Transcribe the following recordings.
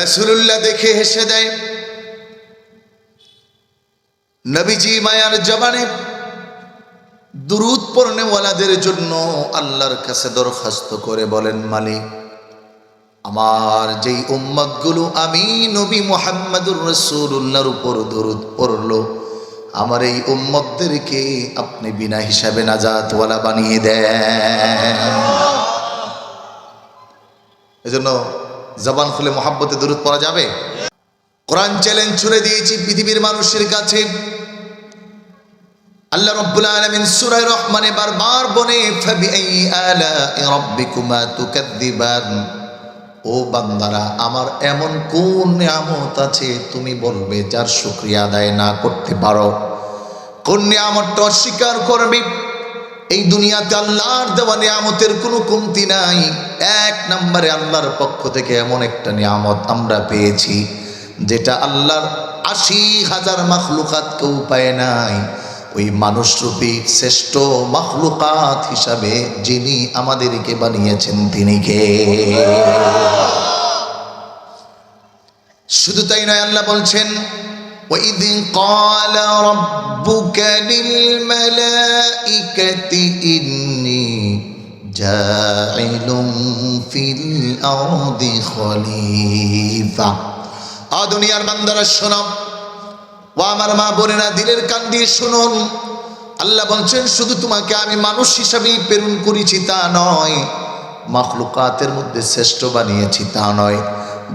রাসূলুল্লাহ দেখে হেসে দেয়, নবীজি মায়ার জবানে দুরুদ পড়নেওয়ালাদের জন্য আল্লাহর কাছে দরখাস্ত করে বলেন, মালিক, আমার যেই উম্মতগুলো আমি নবী মোহাম্মদুর রসুল্লাহর উপর দরুদ পড়ল, আমার এই উম্মতদেরকে আপনি বিনা হিসাবে নাজাতওয়ালা বানিয়ে দেন। এজন্য জবান খুলে মোহাব্বতে দরুদ পড়া যাবে? কোরআন চ্যালেঞ্জ ছুড়ে দিয়েছি পৃথিবীর মানুষের কাছে। আল্লাহ রব্বুল আলামিন সূরা রহমানে বারবার বলে, ফাবিআই আলা'i রাব্বিকুমা তুকাদ্দিবান? ও বান্দারা, আমার এমন কোন নিয়ামত আছে তুমি বলবে যার শুকরিয়া আদায় না করতে পারো? কোন নিয়ামতটা অস্বীকার করবে? এই দুনিয়াতে আল্লাহর দেওয়া নিয়ামতের কোনো কমতি নাই। এক নম্বরে আল্লাহর পক্ষ থেকে এমন একটা নিয়ামত আমরা পেয়েছি, যেটা আল্লাহর আশি হাজার মাখলুকাত কেউ পায় নাই। ওই মানুষরূপী শ্রেষ্ঠ মাখলুকাত হিসাবে যিনি আমাদেরকে বানিয়েছেন, তিনি কে? শুধু তাই নয়, আল্লাহ বলছেন وإذ قال ربك للملائكة إني جاعل في الأرض خليفة আ দুনিয়ার বান্দারা শোনো ও আমার মা বোনেরা দিলের কান দিয়ে শুনুন আল্লাহ বলছেন শুধু তোমাকে আমি মানুষ হিসাবেই প্রেরণ করেছি তা নয় মাখলুকাতের মধ্যে শ্রেষ্ঠ বানিয়েছি তা নয়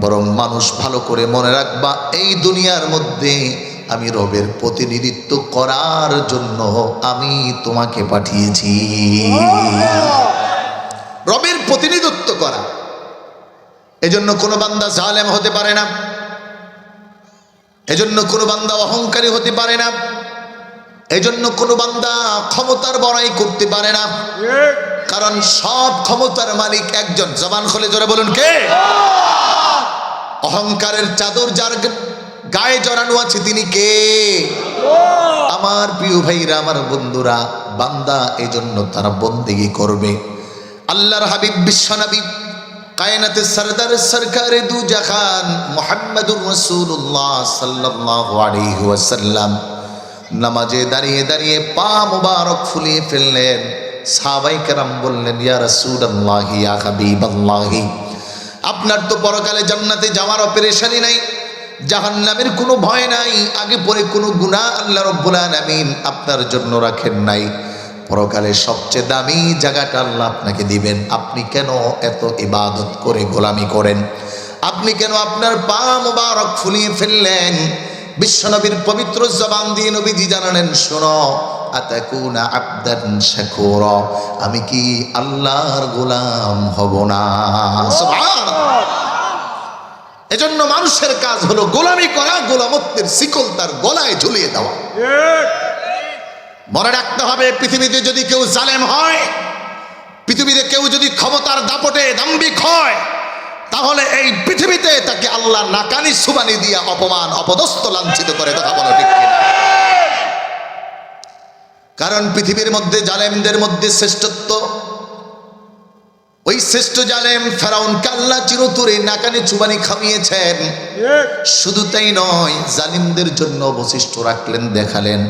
বরং মানুষ ভালো করে মনে রাখবা, এই দুনিয়ার মধ্যে আমি রবের প্রতিনিধিত্ব করার জন্য আমি তোমাকে পাঠিয়েছি। রবের প্রতিনিধিত্ব করা। এজন্য কোনো বান্দা জালেম হতে পারে না। এজন্য কোনো বান্দা অহংকারী হতে পারে না। এজন্য কোনো বান্দা ক্ষমতার বড়াই করতে পারে না। কারণ সব ক্ষমতার মালিক একজন। জবান খোলে জোরে বলুন কে? অহংকারের চাদর যার গায়ে জড়ানো আছে, তিনি কে? আমার প্রিয় ভাইরা, আমার বন্ধুরা, বান্দা এজন্য তারা বন্দেগি করবে। আল্লাহর হাবিব বিশ্বনবী কায়নাতে সরদার, সরকারে দু জাহান মোহাম্মদুর রসুল্লাহ সাল্লাল্লাহু আলাইহি ওয়াসাল্লাম। নামাজে দাঁড়িয়ে দাঁড়িয়ে পা মুবারক ফুলিয়ে ফেললেন। সাহাবাই কেরাম বললেন, ইয়া রাসূলুল্লাহি, ইয়া হাবিবাল্লাহি। আপনার তো পরকালে জান্নাতে যাওয়ার অপারেশনই নাই, জাহান্নামের কোনো ভয় নাই, আগে পরে কোনো গুণা আল্লাহ রব্বুল আপনার জন্য রাখেন নাই। পরকালে সবচেয়ে দামি জায়গাটা আল্লাহ আপনাকে দিবেন। আপনি কেন এত ইবাদত করে গোলামি করেন? আপনি কেন আপনার পা মুবারক ফুলিয়ে ফেললেন? বিশ্বনবীর পবিত্র জবান দিয়ে নবীজি জানালেন, শোনো, আতাকুনা আবদান শাকুরা, আমি কি আল্লাহর গোলাম হব না? এজন্য মানুষের কাজ হলো গোলামি করা, গোলামত্বের শিকল তার গলায় ঝুলিয়ে দেওয়া। মনে রাখতে হবে, পৃথিবীতে যদি কেউ জালেম হয়, পৃথিবীতে কেউ যদি ক্ষমতার দাপটে দাম্বিক হয় তাহলে এই পৃথিবীতে তাকে আল্লাহ নাকানি সুবানি দিয়া অপমান অপদস্থ লাঞ্ছিত করে কথা বলো ঠিক কারণ পৃথিবীর মধ্যে জালেমদের মধ্যে শ্রেষ্ঠত্ব ওই শ্রেষ্ঠ জালেম ফেরাউন কাল্লা চিরতুরে নাকানি চুবানি খামিয়েছেন। শুধু তাই নয় জালিমদের জন্য অবশিষ্ট রাখলেন দেখালেন।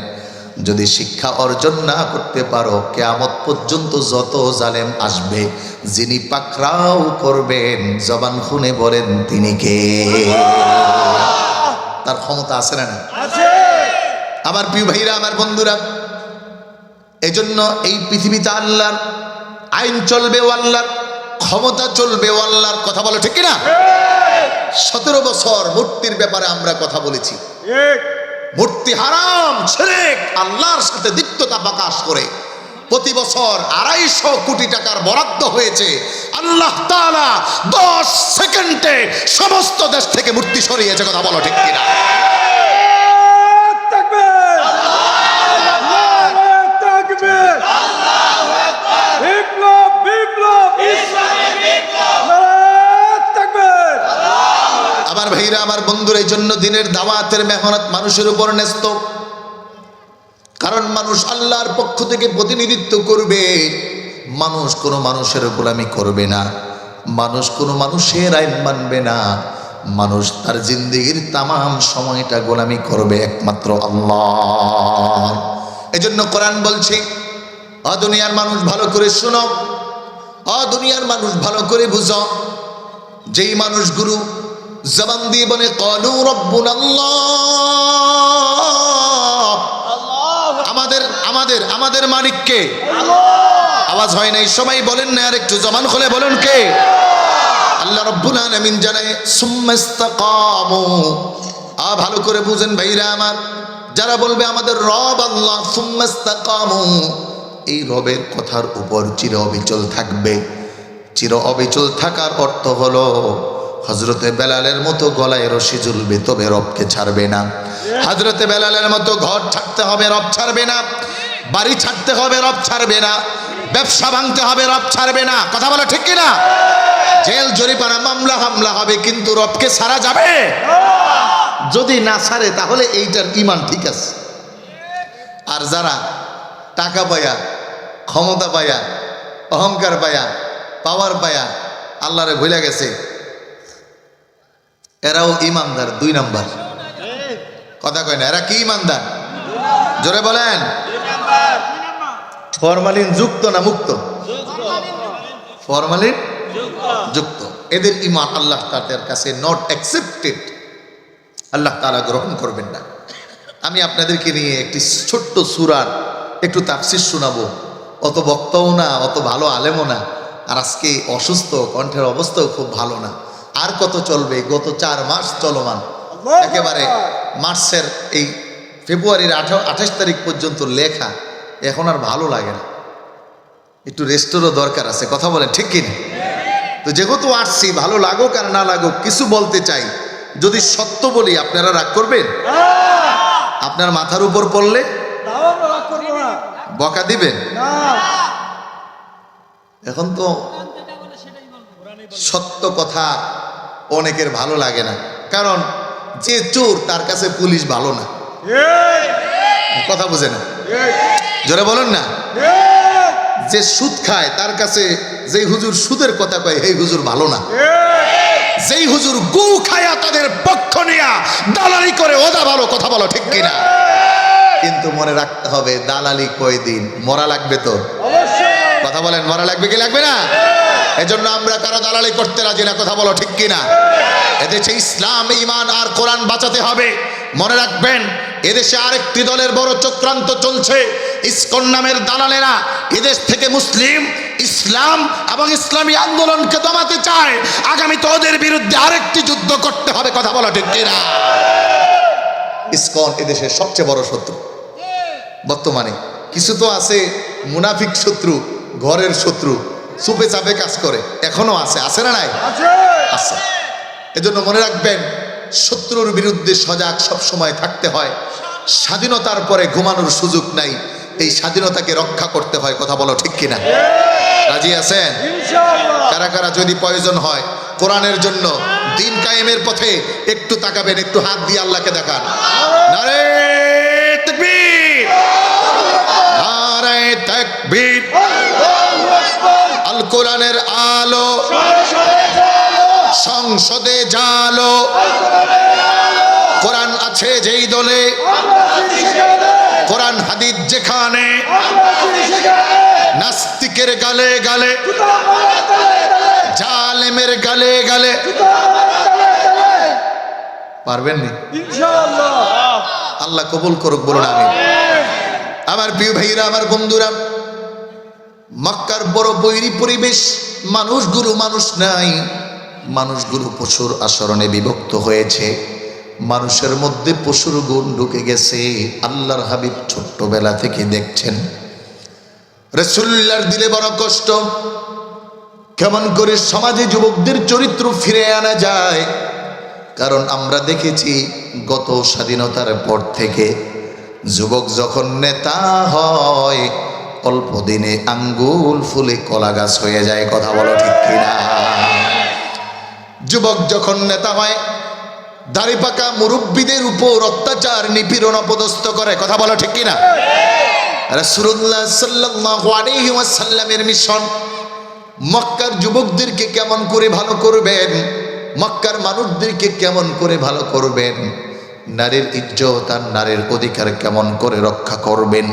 যদি শিক্ষা অর্জন না করতে পারো কেয়ামত পর্যন্ত যত জালেম আসবে যিনি পাকরাও করবেন জবান খুনে বলেন তিনি কে? তার ক্ষমতা আছে না না আমার প্রিয় ভাইরা আমার বন্ধুরা এজন্য এই পৃথিবীতে আল্লাহর আইন চলবে ও আল্লাহর ক্ষমতা চলবে ও আল্লাহর কথা বলো ঠিক না সতেরো বছর মূর্তির ব্যাপারে আমরা কথা বলেছি। মূর্তি হারাম ছেড়ে আল্লাহর সাথে দিত্যতা প্রকাশ করে। প্রতি বছর আড়াইশো কোটি টাকার বরাদ্দ হয়েছে। আল্লাহ দশ সেকেন্ডে সমস্ত দেশ থেকে মূর্তি সরিয়েছে, কথা বলো ঠিক কিনা তাকবীর নারায়ে তাকবীর বিপ্লব বিপ্লব ইসলামী বিপ্লব নারায়ে তাকবীর আমার ভাইরা আমার বন্ধুর এই জন্য দিনের দাওয়াতের মেহনত মানুষের উপর ন্যস্ত। কারণ মানুষ আল্লাহর পক্ষ থেকে প্রতিনিধিত্ব করবে। মানুষ কোনো মানুষের গোলামি করবে না। মানুষ কোনো মানুষের আইন মানবে না। মানুষ তার জিন্দিগির তামাম সময়টা গোলামি করবে একমাত্র আল্লাহ। এজন্য কোরআন বলছে, অ দুনিয়ার মানুষ ভালো করে শুনো, অ দুনিয়ার মানুষ ভালো করে বুঝো। যেই মানুষগুলো জবান দিয়ে বলে, কলু রব্বুন আমাদের আমাদের আমাদের মালিককে আওয়াজ হয় নাই, সবাই বলেন না আর একটু জবান খুলে বলুন কে? আল্লাহ রব্বুল আলামিন জানায় সুম্মাস্তাকামু আ ভালো করে বুঝেন ভাইরা আমার। যারা বলবে, আমাদের রব আল্লাহ সুম্মাস্তাকামু এই রবের কথার উপর চির অবিচল থাকবে। চির অবিচল থাকার অর্থ হলো হজরতে বেলালের মতো গলায় রশি ঝুলবে, তবে রবকে ছাড়বে না। হজরতে বেলালের মতো ঘর ছাড়তে হবে, রব ছাড়বে না। বাড়ি ছাড়তে হবে, রব ছাড়বে না। ব্যবসা ভাঙতে হবে, রব ছাড়বে না। কথা বলা ঠিক কিনা? জেল জরিপানা মামলা, হামলা হবে, কিন্তু রবকে সারা যাবে? যদি না ছাড়ে, তাহলে এইটার ইমান ঠিক আছে। আর যারা টাকা পায়া, ক্ষমতা পায়া, অহংকার পায়া পাওয়ার পায়া, আল্লাহরে ভুলে গেছে এরাও ইমানদার, দুই নাম্বার। কথা কয় না, এরা কি ইমানদার? জোরে বলেন। ফরমালিন যুক্ত না মুক্ত? ফরমালিন যুক্ত। এদের ইমান আল্লাহ তাদের কাছে নট অ্যাকসেপ্টেড আল্লাহ তারা গ্রহণ করবেন না। আমি আপনাদেরকে নিয়ে একটি ছোট্ট সুরার একটু তাফসির শোনাবো। অত বক্তাও না, অত ভালো আলেমও না। আর আজকে অসুস্থ, কণ্ঠের অবস্থাও খুব ভালো না। আর কত চলবে? গত চার মাস চলমান। একেবারে মার্চের এই ফেব্রুয়ারির আঠারো আঠাশ তারিখ পর্যন্ত লেখা এখন আর ভালো লাগে না। একটু রেস্টেরও দরকার আছে কথা বলেন ঠিক কিনা? তো যেহেতু আসছি ভালো লাগুক আর না লাগুক কিছু বলতে চাই। যদি সত্য বলি আপনারা রাগ করবেন? আপনার মাথার উপর পড়লে? বকা দিবেন? এখন তো সত্য কথা অনেকের ভালো লাগে না। কারণ যে চোর তার কাছে পুলিশ ভালো না। কথা বুঝে না জোরে বলুন না। যে সুদ খায় তার কাছে যেই হুজুর সুদের কথা কয় এই হুজুর ভালো না। যেই হুজুর গু খায়া তাদের পক্ষ নেয়া দালালি করে ওদা ভালো কথা বলো ঠিক কিনা? কিন্তু মনে রাখতে হবে দালালি কয়দিন? মরা লাগবে তো। কথা বলেন মরা লাগবে কি লাগবে না? এজন্য আমরা কারও দালালি করতে রাজি না কথা বলো ঠিক কিনা? এদেশে ইসলাম ইমান আর কোরআন বাঁচাতে হবে। মনে রাখবেন এদেশে আরেকটি দলের বড় চক্রান্ত চলছে। ইসকন নামের দালালেরা এদেশ থেকে মুসলিম ইসলাম এবং ইসলামী আন্দোলনকে দমাতে চায়। আগামীতে ওদের বিরুদ্ধে আরেকটি যুদ্ধ করতে হবে কথা বলো ঠিক কিনা? ইসকন এদেশের সবচেয়ে বড় শত্রু। বর্তমানে কিছু তো আছে মুনাফিক শত্রু ঘরের শত্রু। চুপে চাপে কাজ করে। এখনও আছে। আছে না নাই? আছে। আছে। এজন্য মনে রাখবেন শত্রুর বিরুদ্ধে সজাগ সব সময় থাকতে হয়। স্বাধীনতার পরে ঘুমানোর সুযোগ নাই। এই স্বাধীনতাকে রক্ষা করতে হয় কথা বলো ঠিক কিনা? রাজি আছেন? কারা কারা যদি প্রয়োজন হয় কোরআনের জন্য দিন কায়েমের পথে একটু তাকাবেন একটু হাত দিয়ে আল্লাহকে দেখান। নারে তাকবীর! নারে তাকবীর! আল কোরআনের আলো। সংসদে জালো। কোরআন আছে যেই দলে। কোরআন হাদিদ যেখানে। নাস্তিকের গালে গালে। জালেমের গালে গালে। পারবেন নি আল্লাহ কবুল করুক বলুন আমি আমার প্রিয় ভাইরা আমার বন্ধুরা মক্কার বড় বৈরী পরিবেশ, মানুষগুলো মানুষ নাই। মানুষগুলো পশুর আচরণে বিভক্ত হয়েছে। মানুষের মধ্যে পশুর গুণ ঢুকে গেছে। আল্লাহর হাবিব ছোট্টবেলা থেকে দেখছেন। রসুল্লার দিলে বড় কষ্ট। কেমন করে সমাজে যুবকদের চরিত্র ফিরে আনা যায়। কারণ আমরা দেখেছি, গত স্বাধীনতার পর থেকে যুবক যখন নেতা হয় অল্প দিনে আঙ্গুল ফুলে কলা গাছ হয়ে যায়, কথা বলো ঠিক কিনা? যুবক যখন নেতা হয়, দাড়ি পাকা মুরব্বীদের উপর অত্যাচার, নিপীড়ন অপদস্থ করে, কথা বলো ঠিক কিনা? আলাইহি ওয়াসাল্লামের মিশন, মক্কার যুবকদেরকে কেমন করে ভালো করবেন? মক্কার মানুষদেরকে কেমন করে ভালো করবেন? নারীর ইজ্জত আর নারীর অধিকার কেমন করে রক্ষা করবেন?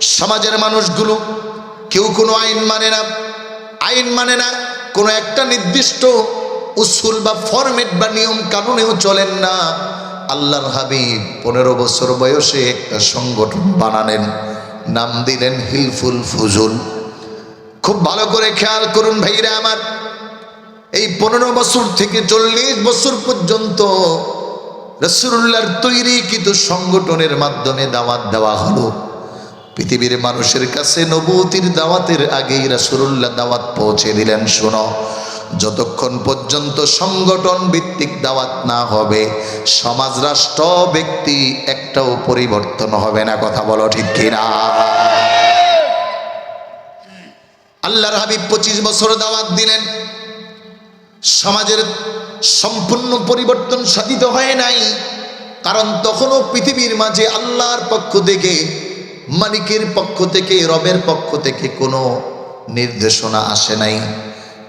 সমাজের মানুষগুলো কেউ কোনো আইন মানে না। আইন মানে না, কোনো একটা নির্দিষ্ট উসুল বা ফরমেট বা নিয়ম কানুনেও চলেন না। আল্লাহর হাবিব পনেরো বছর বয়সে একটা সংগঠন বানালেন, নাম দিলেন হিলফুল ফুজুল। খুব ভালো করে খেয়াল করুন ভাইরা আমার, এই পনেরো বছর থেকে চল্লিশ বছর পর্যন্ত রসুল্লাহর তৈরি কিন্তু সংগঠনের মাধ্যমে দাওয়াত দেওয়া হলো। পৃথিবীর মানুষের কাছে নবুতির দাওয়াতের আগেই রাসুল্লাহ দাওয়াত পৌঁছে দিলেন, শোনো। যতক্ষণ পর্যন্ত সংগঠন ভিত্তিক দাওয়াত না হবে, সমাজ রাষ্ট্র, ব্যক্তি একটাও পরিবর্তন হবে না, কথা বলো ঠিক কিনা? আল্লাহর হাবিব পঁচিশ বছর দাওয়াত দিলেন। সমাজের সম্পূর্ণ পরিবর্তন সাধিত হয় নাই। কারণ তখনও পৃথিবীর মাঝে আল্লাহর পক্ষ থেকে মালিকের পক্ষ থেকে, রবের পক্ষ থেকে কোনো নির্দেশনা আসে নাই।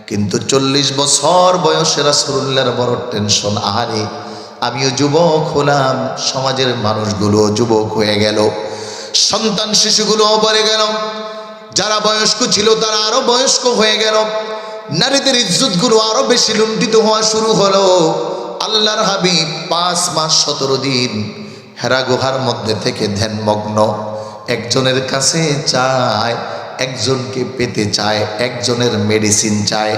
কিন্তু চল্লিশ বছর বয়সে রাসুল্লাহর বড় টেনশন, আহারে, আমিও যুবক হলাম, সমাজের মানুষগুলো যুবক হয়ে গেল, সন্তান শিশুগুলোও বলে গেল, যারা বয়স্ক ছিল তারা আরও বয়স্ক হয়ে গেল, নারীদের ইজ্জতগুলো আরও বেশি লুণ্ঠিত হওয়া শুরু হলো। আল্লাহর হাবিব পাঁচ মাস সতেরো দিন হেরা গুহার মধ্যে থেকে ধ্যানমগ্ন। একজনের কাছে চায়, একজনকে পেতে চায়, একজনের মেডিসিন চায়,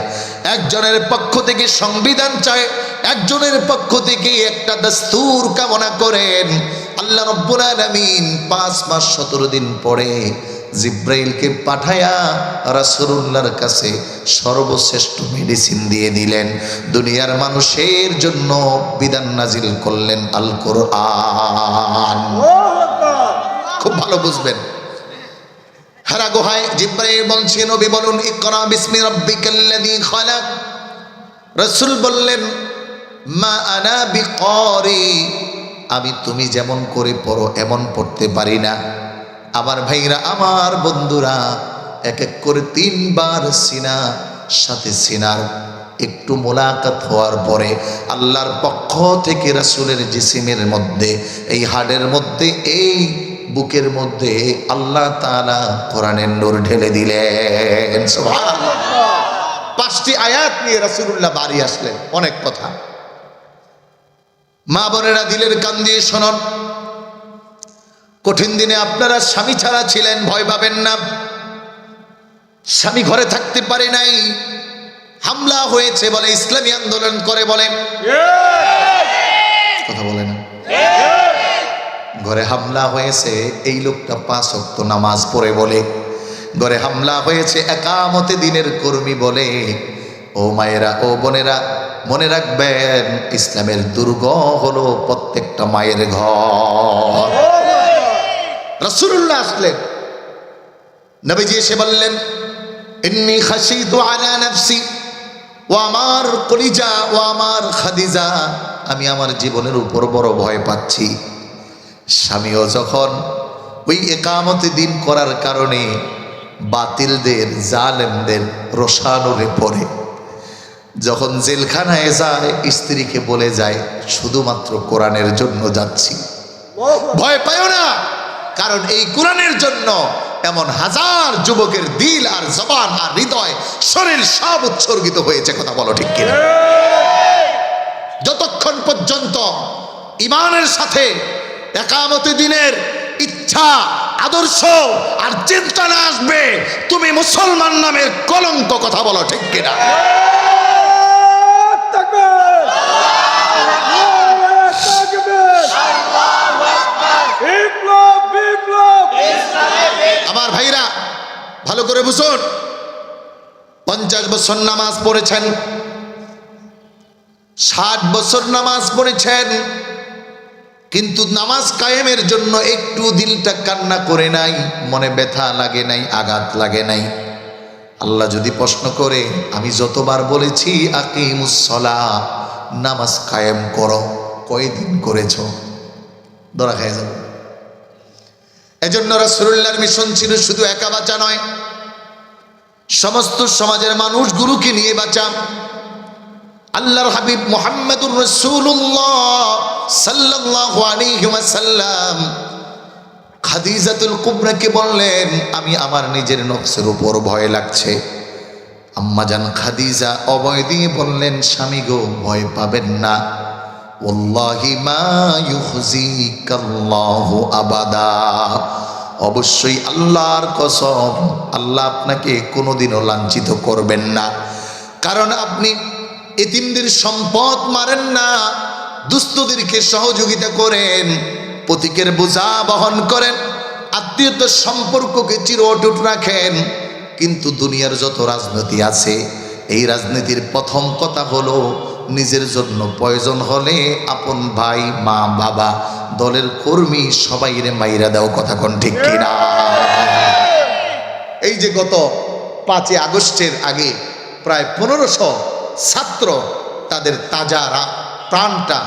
একজনের পক্ষ থেকে সংবিধান চায়, একজনের পক্ষ থেকে একটা দস্তুর কামনা করেন। আল্লাহ রব্বুল আলামিন পাঁচ মাস সতেরো দিন পরে জিব্রাইলকে পাঠায়া রাসূলুল্লাহর কাছে সর্বশ্রেষ্ঠ মেডিসিন দিয়ে দিলেন। দুনিয়ার মানুষের জন্য বিধান নাজিল করলেন আল কোরআন খুব ভালো বুঝবেন। হারা গুহায় জিব্রাইল বলছে, নবী বলুন, ইকরা বিসমি রাব্বিকাল্লাযী খালাক। রাসূল বললেন, মা আনা বিকরি। আমি তুমি যেমন করে পড়ো, এমন পড়তে পারি না। আমার ভাইরা, আমার বন্ধুরা এক এক করে তিনবার সিনা, সাথে সিনার একটু মোলাকাত হওয়ার পরে আল্লাহর পক্ষ থেকে রাসুলের জিসিমের মধ্যে, এই হাড়ের মধ্যে এই বুকের মধ্যে আল্লাহ তাআলা কোরআনের নূর ঢেলে দিলেন। পাঁচটি আয়াত নিয়ে রাসূলুল্লাহ বাড়ি আসলেন। অনেক কথা। মা বোনেরা দিলের কান দিয়ে শোনন। কঠিন দিনে আপনারা স্বামী ছাড়া ছিলেন, ভয় পাবেন না। স্বামী ঘরে থাকতে পারে নাই। হামলা হয়েছে বলে, ইসলামী আন্দোলন করে বলে। ঘরে হামলা হয়েছে, এই লোকটা পাঁচ অক্ত নামাজ পড়ে বলে। ঘরে হামলা হয়েছে, একামতে দিনের কর্মী বলে। ও মায়েরা, ও বোনেরা, মনে রাখবেন, ইসলামের দুর্গ হলো প্রত্যেকটা মায়ের ঘর। রসুল্লাহ আসলেন। নবীজি এসে বললেন, ইন্নি খাসিতু আলা নাফসি, ও আমার কলিজা, ও আমার খাদিজা, আমি আমার জীবনের উপর বড় ভয় পাচ্ছি। স্বামীও যখন ওই একামতে দিন করার কারণে বাতিলদের জালেমদের রসানুরে পড়ে যখন জেলখানায় যায় স্ত্রীকে বলে যায় শুধুমাত্র কোরআনের জন্য যাচ্ছি। ভয় পাইও না কারণ এই কোরআনের জন্য এমন হাজার যুবকের দিল আর জবান আর হৃদয় শরীর সব উৎসর্গিত হয়েছে কথা বলো ঠিক কিনা? যতক্ষণ পর্যন্ত ইমানের সাথে একামতি দিনের ইচ্ছা আদর্শ আর চিন্তা না আসবে। তুমি মুসলমান নামের কলঙ্ক কথা বলো ঠিক কিনা? আমার ভাইরা ভালো করে বুঝুন। পঞ্চাশ বছর নামাজ পড়েছেন ষাট বছর নামাজ পড়েছেন কিন্তু নামাজ কায়েমের জন্য একটু দিলটা কান্না করে নাই, মনে ব্যথা লাগে নাই, আঘাত লাগে নাই। আল্লাহ যদি প্রশ্ন করে, আমি যতবার বলেছি আকিমুসলা নামাজ কায়েম করো, কয়দিন করেছ? ধরা খাই যাবে। এজন্য রাসূলুল্লাহর মিশন ছিল শুধু একা বাঁচা নয়। সমস্ত সমাজের মানুষগুলোকে নিয়ে বাঁচা। আল্লাহর হাবিব মোহাম্মদুর রসুল্লাহ সাল্লাল্লাহু আলাইহি ওয়াসাল্লাম খাদিজাতুল কুবরাকে বললেন, আমি আমার নিজের নফসের উপর ভয় লাগছে। আম্মাজান খাদিজা অভয় দিয়ে বললেন, স্বামী গো, ভয় পাবেন না। আবাদা। অবশ্যই আল্লাহর কসম, আল্লাহ আপনাকে কোনোদিনও লাঞ্ছিত করবেন না। কারণ আপনি এতিমদের সম্পদ মারেন না, দুস্থদেরকে সহযোগিতা করেন প্রতীকের বোঝা বহন করেন আত্মীয়তার সম্পর্ককে চির অটুট রাখেন। কিন্তু দুনিয়ার যত রাজনীতি আছে, এই রাজনীতির প্রথম কথা হলো নিজের জন্য প্রয়োজন হলে আপন ভাই, মা, বাবা, দলের কর্মী সবাই রে মাইরা দাও, কথা কোন ঠিক কিনা? এই যে গত পাঁচই আগস্টের আগে প্রায় পনেরোশো ছাত্র তাদের তাজা প্রাণটা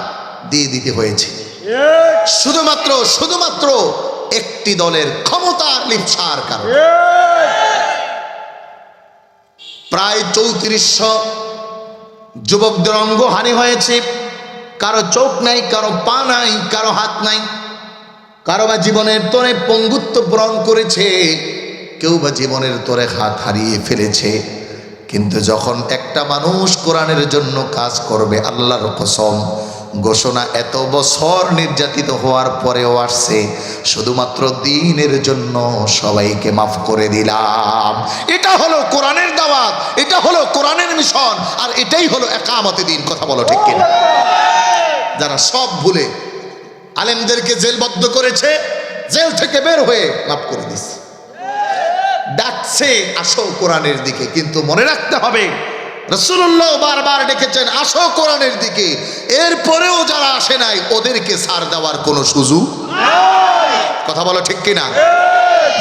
দিয়ে দিতে হয়েছে। শুধুমাত্র শুধুমাত্র একটি দলের ক্ষমতার লিপসার কারণে। প্রায় চৌত্রিশশো যুবকদের অঙ্গহানি হয়েছে। কারও চোখ নাই, কারও পা নাই, কারও হাত নাই। কারও বা জীবনের তরে পঙ্গুত্ব বরণ করেছে, কেউ বা জীবনের তরে হাত হারিয়ে ফেলেছে। কিন্তু যখন একটা মানুষ কোরআনের জন্য কাজ করবে, আল্লাহর কসম, ঘোষণা এত বছর নির্যাতিত হওয়ার পরেও আসছে, শুধুমাত্র দিনের জন্য সবাইকে মাফ করে দিলাম। এটা হলো কোরআনের দাওয়াত, এটা হলো কোরআনের মিশন, আর এটাই হলো একামতে দিন, কথা বলো ঠিক কিনা? যারা সব ভুলে আলেমদেরকে জেলবদ্ধ করেছে, জেল থেকে বের হয়ে মাফ করে দিচ্ছে। ডাকছে আসো কোরআনের দিকে, কিন্তু মনে রাখতে হবে রসুল্লাহ বারবার ডেকেছেন, আসো কোরআনের দিকে। এরপরেও যারা আসে নাই, ওদেরকে সার দেওয়ার কোনো সুযোগ কথা বলো ঠিক কিনা?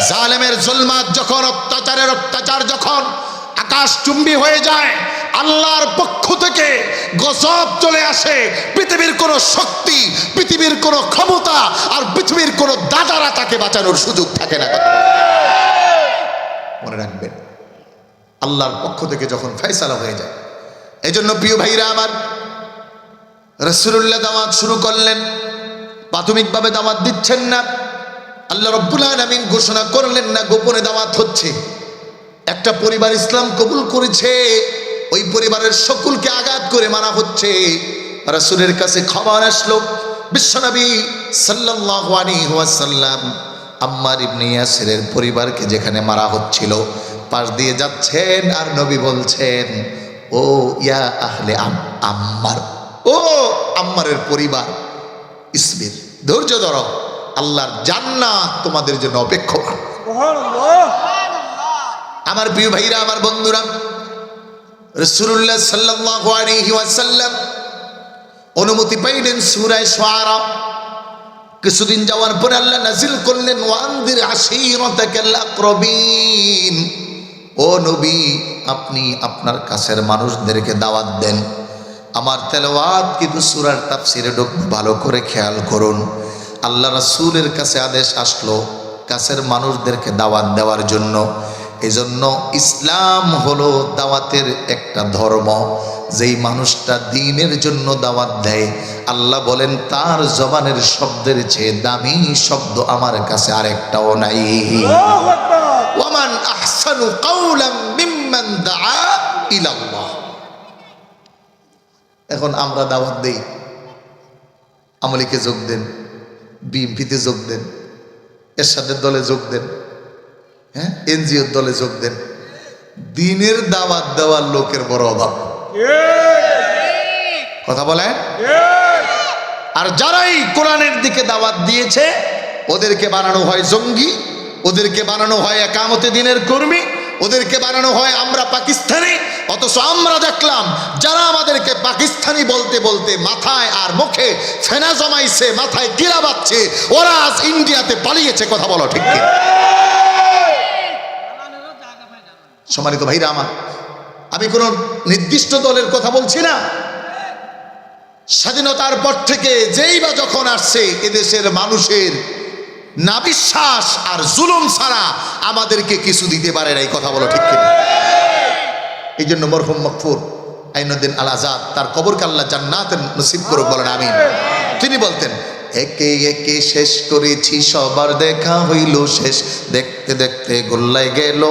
জালেমের জুলমাত যখন, অত্যাচারের অত্যাচার যখন আকাশ চুম্বি হয়ে যায়, আল্লাহর পক্ষ থেকে গজব চলে আসে। পৃথিবীর কোনো শক্তি, পৃথিবীর কোনো ক্ষমতা আর পৃথিবীর কোনো দাদারা তাকে বাঁচানোর সুযোগ থাকে না। মনে রাখবেন। আল্লাহর পক্ষ থেকে যখন ফয়সালা হয়ে যায় এই জন্য প্রিয় ভাইরা আমার রসুল্লাহ দাওয়াত শুরু করলেন। প্রাথমিকভাবে দাওয়াত দিচ্ছেন না। আল্লাহ রব্বুল আলমিন ঘোষণা করলেন না, গোপনে দাওয়াত হচ্ছে। একটা পরিবার ইসলাম কবুল করেছে, ওই পরিবারের সকলকে আঘাত করে মারা হচ্ছে। রাসূলের কাছে খবর আসলো। বিশ্বনবী সাল্লাল্লাহু আলাইহি ওয়াসাল্লাম আম্মার ইবনে ইয়াসিরের পরিবারকে যেখানে মারা হচ্ছিল পাশ দিয়ে যাচ্ছেন আর নবী বলছেন ও ইয়া আহলে আম- আম্মার ও আম্মারের পরিবার ইসমির ধৈর্য ধরো আল্লাহর জান্নাত তোমাদের জন্য অপেক্ষমান। আমার প্রিয় ভাইরা আমার বন্ধুরা রসুল্লাহ সাল্লাল্লাহু আলাইহি ওয়াসাল্লাম অনুমতি পাইলেন সূরায় শুআরা কিছুদিন যাওয়ার পরে আল্লাহ নাজিল করলেন, ওয়ানদির আশীরাতাকাল আকরাবিন। ও নবী, আপনি আপনার কাছের মানুষদেরকে দাওয়াত দেন। আমার তেলাওয়াত কিন্তু সূরার তাফসিরে ঢুকবে, ভালো করে খেয়াল করুন। আল্লাহ রাসূলের কাছে আদেশ আসলো কাছের মানুষদেরকে দাওয়াত দেওয়ার জন্য। এজন্য ইসলাম হলো দাওয়াতের একটা ধর্ম। যেই মানুষটা দিনের জন্য দাওয়াত দেয় আল্লাহ বলেন তার জবানের শব্দের চেয়ে দামি শব্দ আমার কাছে নাই। আহসানু কাউলাম মিম্মান দাআ ইলাল্লাহ। এখন আমরা দাওয়াত দেই। আমলিকে যোগ দেন বিএমপিতে যোগ দেন এরশাদের দলে যোগ দেন। হ্যাঁ? এনজিওর দলে যোগ দেন। দিনের দাওয়াত দেওয়ার লোকের বড় অভাব। কথা বলেন? আর যারাই কোরআনের দিকে দাওয়াত দিয়েছে, ওদেরকে বানানো হয় জঙ্গি, ওদেরকে বানানো হয় একামতে দিনের কর্মী, ওদেরকে বানানো হয় আমরা পাকিস্তানি, অথচ আমরা দেখলাম যারা আমাদেরকে পাকিস্তানি বলতে বলতে মাথায় আর মুখে ফেনা জমাইছে, মাথায় কিরা বাচ্ছে ওরা আজ ইন্ডিয়াতে পালিয়েছে, কথা বলো ঠিক সম্মানিত ভাইরা আমার, আমি কোনো নির্দিষ্ট দলের কথা বলছি না। স্বাধীনতার পর থেকে যেই বা যখন আসছে, এদেশের মানুষের না বিশ্বাস আর জুলুম ছাড়া আমাদেরকে কিছু দিতে পারে না এই কথা বলো ঠিক কিনা? এই জন্য মরহুম মকফুর আইনুদ্দিন আল আজাদ, তার কবরকে আল্লাহ জান্নাতের নসিব করুক, বলেন আমিন। তিনি বলতেন, একে একে শেষ করেছি, সবার দেখা হইল শেষ। দেখতে দেখতে গোল্লায় গেল